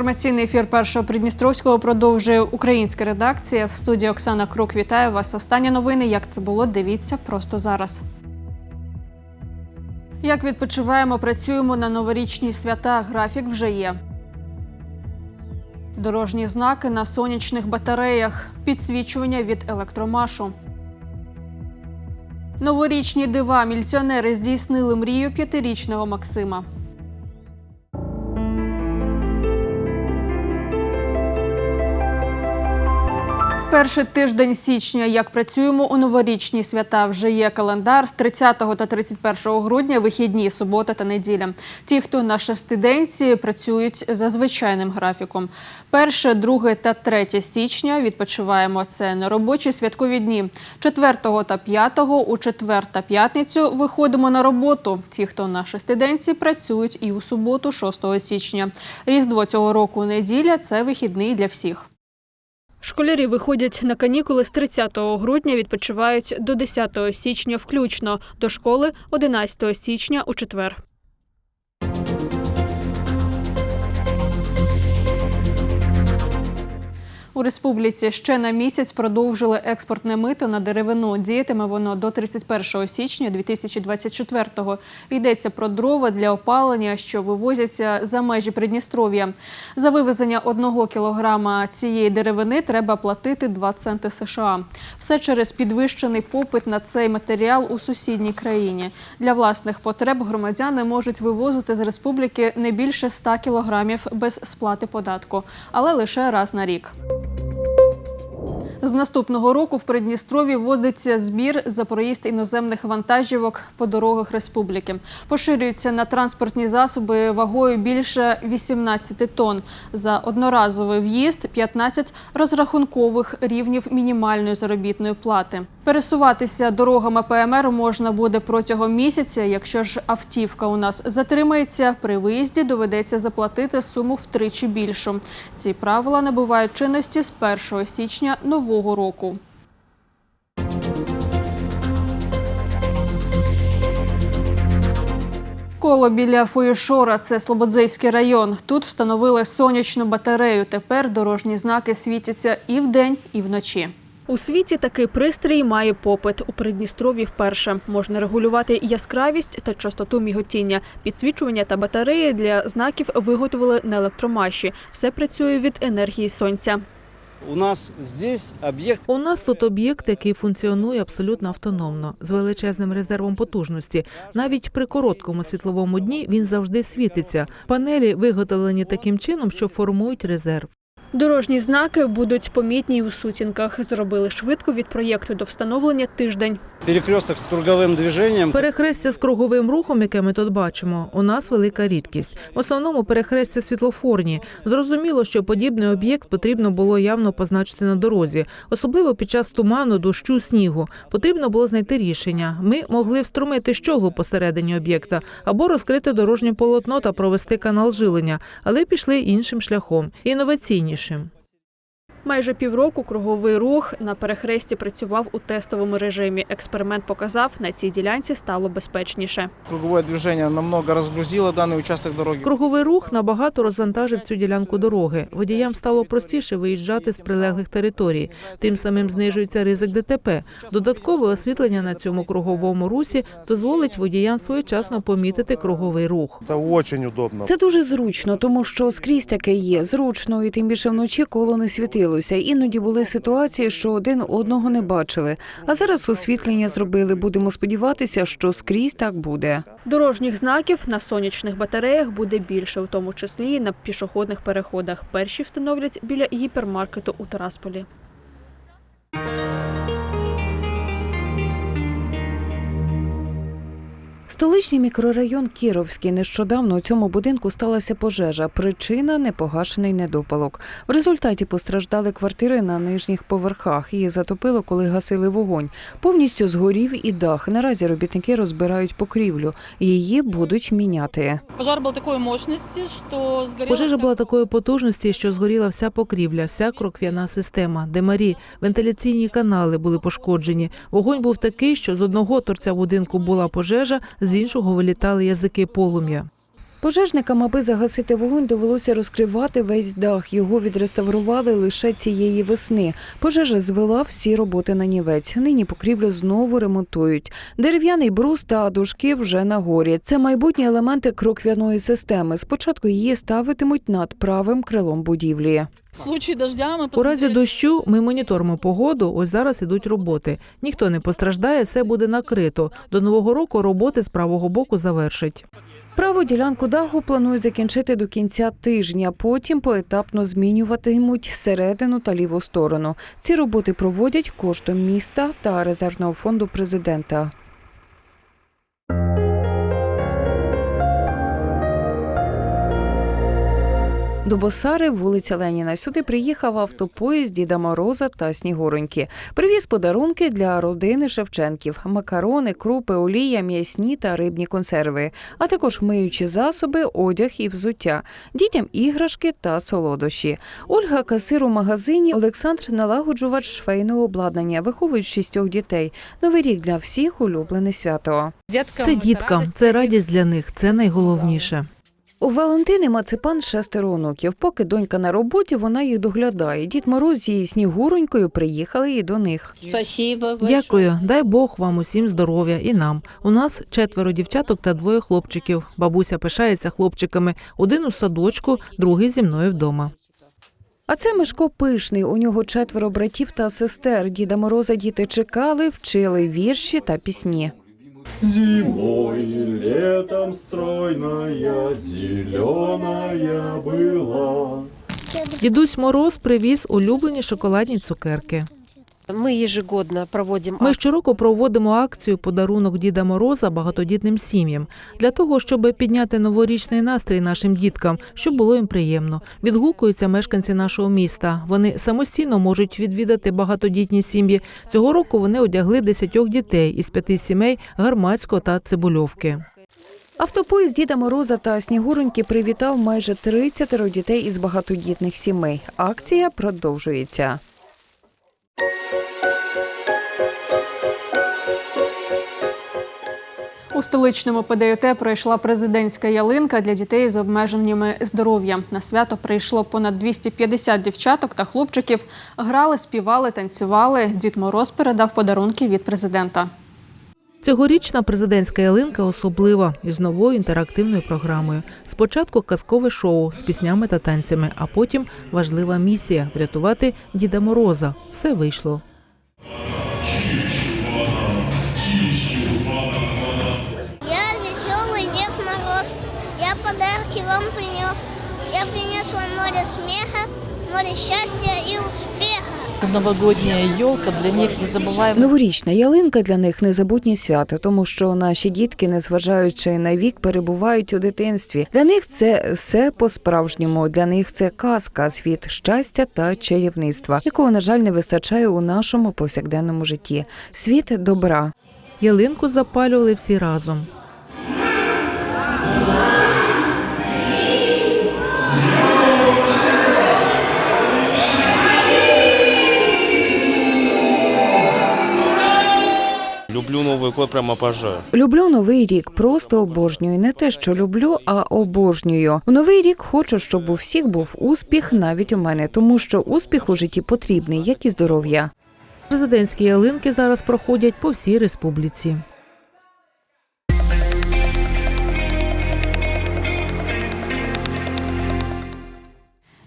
Інформаційний ефір першого Придністровського продовжує українська редакція. В студії Оксана Крук вітає вас. Останні новини. Як це було? Дивіться просто зараз. Як відпочиваємо, працюємо на новорічні свята. Графік вже є. Дорожні знаки на сонячних батареях, підсвічування від електромашу. Новорічні дива мільціонери здійснили мрію п'ятирічного Максима. Перший тиждень січня, як працюємо у новорічні свята, вже є календар 30 та 31 грудня, вихідні, субота та неділя. Ті, хто на шестиденці працюють за звичайним графіком. Перше, друге та 3 січня відпочиваємо. Це неробочі святкові дні. 4 та 5 у четвер та п'ятницю виходимо на роботу. Ті, хто на шестиденці працюють і у суботу, 6 січня. Різдво цього року неділя це вихідний для всіх. Школярі виходять на канікули з 30 грудня, відпочивають до 10 січня включно, до школи 11 січня у четвер. У республіці ще на місяць продовжили експортне мито на деревину. Діятиме воно до 31 січня 2024-го. Йдеться про дрова для опалення, що вивозяться за межі Придністров'я. За вивезення одного кілограма цієї деревини треба платити 2 центи США. Все через підвищений попит на цей матеріал у сусідній країні. Для власних потреб громадяни можуть вивозити з республіки не більше 100 кілограмів без сплати податку, але лише раз на рік. З наступного року в Придністрові вводиться збір за проїзд іноземних вантажівок по дорогах республіки. Поширюється на транспортні засоби вагою більше 18 тонн. За одноразовий в'їзд 15 розрахункових рівнів мінімальної заробітної плати. Пересуватися дорогами ПМР можна буде протягом місяця. Якщо ж автівка у нас затримається, при виїзді доведеться заплатити суму втричі більшу. Ці правила набувають чинності з 1 січня нового року. Коло біля Фоєшора – це Слободзейський район. Тут встановили сонячну батарею. Тепер дорожні знаки світяться і вдень, і вночі. У світі такий пристрій має попит. У Придністров'ї вперше можна регулювати яскравість та частоту міготіння. Підсвічування та батареї для знаків виготовили на електромаші. Все працює від енергії сонця. У нас здесь об'єкт. У нас тут об'єкт, який функціонує абсолютно автономно, з величезним резервом потужності. Навіть при короткому світловому дні він завжди світиться. Панелі виготовлені таким чином, що формують резерв. Дорожні знаки будуть помітні й у сутінках. Зробили швидко від проєкту до встановлення тиждень. перекресток с круговым движением. Перехрестя з круговим рухом, яке ми тут бачимо, у нас велика рідкість. В основному перехрестя світлофорні. Зрозуміло, що подібний об'єкт потрібно було явно позначити на дорозі, особливо під час туману, дощу, снігу. Потрібно було знайти рішення. Ми могли встромити щоглу посередині об'єкта або розкрити дорожнє полотно та провести канал жилення, але пішли іншим шляхом, інноваційнішим. Майже півроку круговий рух на перехресті працював у тестовому режимі. Експеримент показав, на цій ділянці стало безпечніше. Круговое движение намного разгрузило данный участок дороги. Круговий рух набагато розвантажив цю ділянку дороги. Водіям стало простіше виїжджати з прилеглих територій. Тим самим знижується ризик ДТП. Додаткове освітлення на цьому круговому русі дозволить водіям своєчасно помітити круговий рух. Это очень удобно. Це дуже зручно, тому що скрізь таке є. Зручно, і тим більше вночі коло не світилося. Іноді були ситуації, що один одного не бачили. А зараз освітлення зробили. Будемо сподіватися, що скрізь так буде. Дорожніх знаків на сонячних батареях буде більше, в тому числі і на пішохідних переходах. Перші встановлять біля гіпермаркету у Тарасполі. Столичний мікрорайон Кіровський. Нещодавно у цьому будинку сталася пожежа. Причина непогашений недопалок. В результаті постраждали квартири на нижніх поверхах. Її затопило, коли гасили вогонь. Повністю згорів і дах. Наразі робітники розбирають покрівлю. Її будуть міняти. Пожар был такой мощности, что сгорела Пожежа була такої потужності, що згоріла вся покрівля, вся крокв'яна система, демарі, вентиляційні канали були пошкоджені. Вогонь був такий, що з одного торця будинку була пожежа, з іншого вилітали язики полум'я. Пожежникам, аби загасити вогонь, довелося розкривати весь дах. Його відреставрували лише цієї весни. Пожежа звела всі роботи на нівець. Нині покрівлю знову ремонтують. Дерев'яний брус та дужки вже на горі. Це майбутні елементи кроквяної системи. Спочатку її ставитимуть над правим крилом будівлі. У разі дощу ми моніторимо погоду. Ось зараз ідуть роботи. Ніхто не постраждає, все буде накрито. До нового року роботи з правого боку завершить. Праву ділянку даху планують закінчити до кінця тижня. Потім поетапно змінюватимуть середину та ліву сторону. Ці роботи проводять коштом міста та резервного фонду президента. До Босари, вулиця Леніна. Сюди приїхав автопоїзд Діда Мороза та Снігуроньки. Привіз подарунки для родини Шевченків: макарони, крупи, олія, м'ясні та рибні консерви, а також миючі засоби, одяг і взуття, дітям іграшки та солодощі. Ольга касир у магазині, Олександр налагоджувач швейного обладнання, виховують шістьох дітей. Новий рік для всіх улюблене свято. Це діткам, це радість для них, це найголовніше. У Валентини Маципан шестеро онуків. Поки донька на роботі, вона їх доглядає. Дід Мороз зі снігуронькою приїхали і до них. Спасибо. Дякую, дай Бог вам усім здоров'я і нам. У нас четверо дівчаток та двоє хлопчиків. Бабуся пишається хлопчиками. Один у садочку, другий зі мною вдома. А це Мишко Пишний. У нього четверо братів та сестер. Діда Мороза діти чекали, вчили вірші та пісні. Зимой и летом стройная, зеленая была. Дідусь Мороз привіз улюблені шоколадні цукерки. Мы ежегодно проводим Ми щороку проводимо акцію Подарунок Діда Мороза багатодітним сім'ям для того, щоб підняти новорічний настрій нашим діткам, щоб було їм приємно. Відгукуються мешканці нашого міста. Вони самостійно можуть відвідати багатодітні сім'ї. Цього року вони одягли десятьох дітей із п'яти сімей Гармацького та Цибульовки. Автопоїзд Діда Мороза та Снігуроньки привітав майже 30 дітей із багатодітних сімей. Акція продовжується. У столичному ПДЮТ пройшла президентська ялинка для дітей з обмеженнями здоров'я. На свято прийшло понад 250 дівчаток та хлопчиків. Грали, співали, танцювали. Дід Мороз передав подарунки від президента. Цьогорічна президентська ялинка особлива із новою інтерактивною програмою. Спочатку казкове шоу з піснями та танцями, а потім важлива місія врятувати Діда Мороза. Все вийшло. Подарки принес. Я принес вам море смеха, море счастья и успеха. Новогодняя елка для них незабываемый Новорічна ялинка для них незабутнє свято, тому що наші дітки, незважаючи на вік, перебувають у дитинстві. Для них це все по-справжньому. Для них це казка, світ щастя та чарівництва, якого, на жаль, не вистачає у нашому повсякденному житті. Світ добра. Ялинку запалювали всі разом. Люблю новий год, прямо обожаю. Люблю новий рік, просто обожнюю. Не те, що люблю, а обожнюю. В новий рік хочу, щоб у всіх був успіх, навіть у мене, тому що успіх у житті потрібний, як і здоров'я. Президентські ялинки зараз проходять по всій республіці.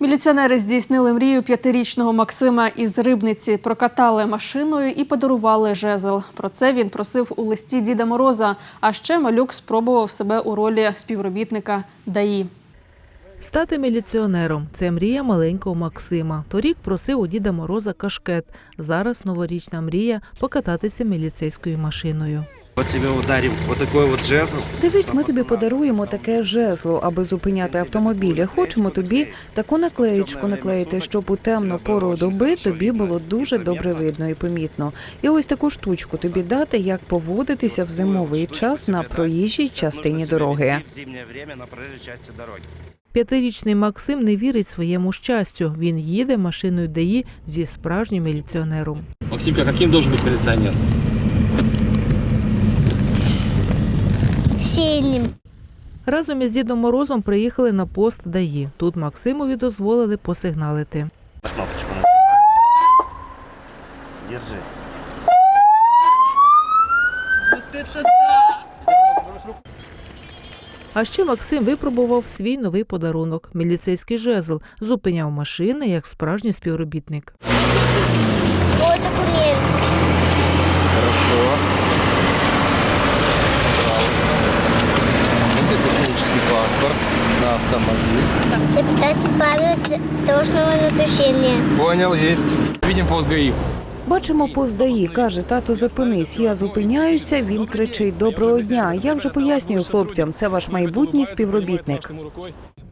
Міліціонери здійснили мрію п'ятирічного Максима із Рибниці, прокатали машиною і подарували жезл. Про це він просив у листі Діда Мороза. А ще малюк спробував себе у ролі співробітника ДАІ. Стати міліціонером це мрія маленького Максима. Торік просив у Діда Мороза кашкет. Зараз новорічна мрія покататися міліцейською машиною. Вот тебе ударим вот такой вот жезл. Дивись, ми тобі подаруємо таке жезло, аби зупиняти автомобілі. Хочемо тобі таку наклеєчку наклеїти, щоб у темну пору доби тобі було дуже добре видно і помітно. І ось таку штучку тобі дати, як поводитися в зимовий час на проїжджій частині дороги. П'ятирічний Максим не вірить своєму щастю. Він їде машиною ДАІ зі справжнім міліціонером. Максимка, каким должен быть милиционер? Синим. Разом із Дідом Морозом приїхали на пост ДАІ. Тут Максимові дозволили посигналити. Кнопочку. Держи. А ще Максим випробував свій новий подарунок міліцейський жезл. Зупиняв машини як справжній співробітник. На автомобиль. Запитайте правила дорожного напишения. Понял, есть. Видим пост ГАИ. Бачимо поздаї, каже тато, зупинись. Я зупиняюся. Він кричить: Доброго дня. Я вже пояснюю хлопцям. Це ваш майбутній співробітник.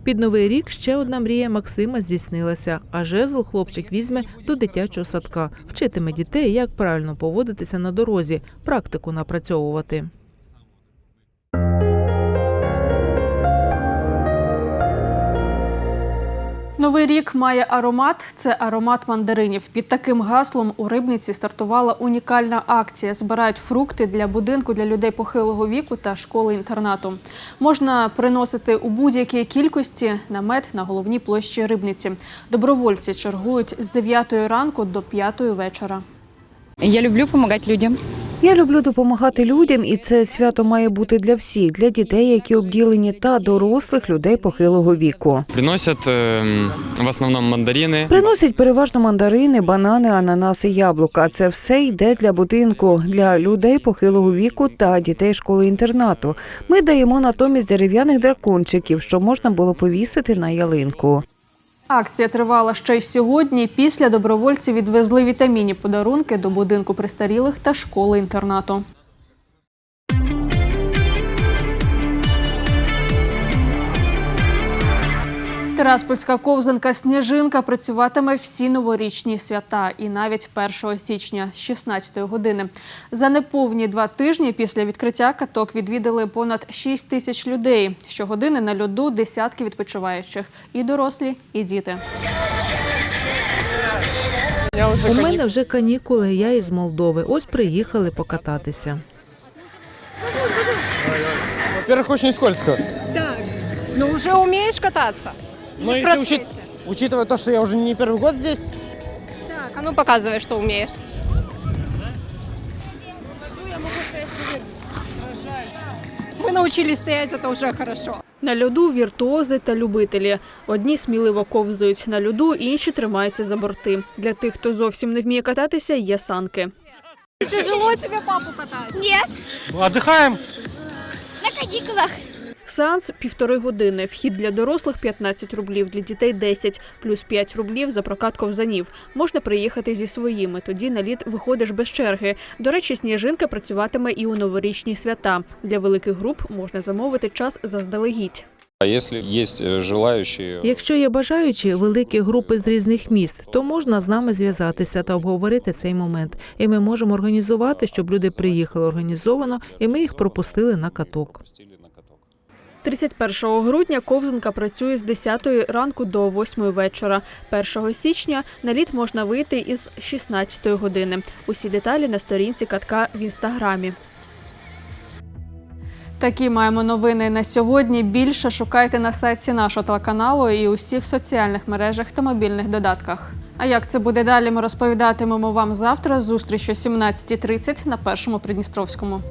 Під новий рік ще одна мрія Максима здійснилася. А жезл хлопчик візьме до дитячого садка, вчитиме дітей, як правильно поводитися на дорозі, практику напрацьовувати. Новий рік має аромат. Це аромат мандаринів. Під таким гаслом у рибниці стартувала унікальна акція. Збирають фрукти для будинку для людей похилого віку та школи інтернату. Можна приносити у будь-якій кількості намет на головній площі рибниці. Добровольці чергують з 9 ранку до 5 вечора. Я люблю допомагати людям. Я люблю допомагати людям, і це свято має бути для всіх, для дітей, які обділені, та дорослих людей похилого віку. Приносят э, в основном мандарины. Приносять переважно мандарини, банани, ананаси, яблука. Це все йде для будинку, для людей похилого віку та дітей школи інтернату. Ми даємо натомість дерев'яних дракончиків, що можна було повісити на ялинку. Акція тривала ще й сьогодні. Після добровольці відвезли вітамінні подарунки до будинку престарілих та школи інтернату. Тераспольська ковзанка Сніжинка працюватиме всі новорічні свята і навіть 1 січня з 16 години. За неповні два тижні після відкриття каток відвідали понад 6 тисяч людей. Щогодини на льоду десятки відпочиваючих і дорослі, і діти. У мене вже канікули. Я із Молдови. Ось приїхали покататися. Во-первых, очень скользко. Ну вже вмієш кататися? Но в если процессе. учит- учитывая то, что я уже не первый год здесь, Так, а ну показывай, що вмієш. Ми навчились стояти, це вже хорошо. На льоду віртуози та любителі. Одні сміливо ковзають на льоду, інші тримаються за борти. Для тих, хто зовсім не вміє кататися, є санки. Тяжело тебе папу катати? Нет, отдыхаем. на каникулах. Сеанс півтори години. Вхід для дорослих 15 рублів, для дітей 10, плюс 5 рублів за прокат ковзанів. Можна приїхати зі своїми. Тоді на лід виходиш без черги. До речі, сніжинка працюватиме і у новорічні свята. Для великих груп можна замовити час заздалегідь. А если есть э. Якщо є бажаючі великі групи з різних міст, то можна з нами зв'язатися та обговорити цей момент. І ми можемо організувати, щоб люди приїхали організовано, і ми їх пропустили на каток. 31 грудня ковзанка працює з 10 ранку до 8 вечора. 1 січня на лід можна вийти із 16 години. Усі деталі на сторінці катка в інстаграмі. Такі маємо новини на сьогодні. Більше шукайте на сайті нашого телеканалу і усіх соціальних мережах та мобільних додатках. А як це буде далі? Ми розповідатимемо вам завтра. Зустріч о 17.30 на першому Придністровському.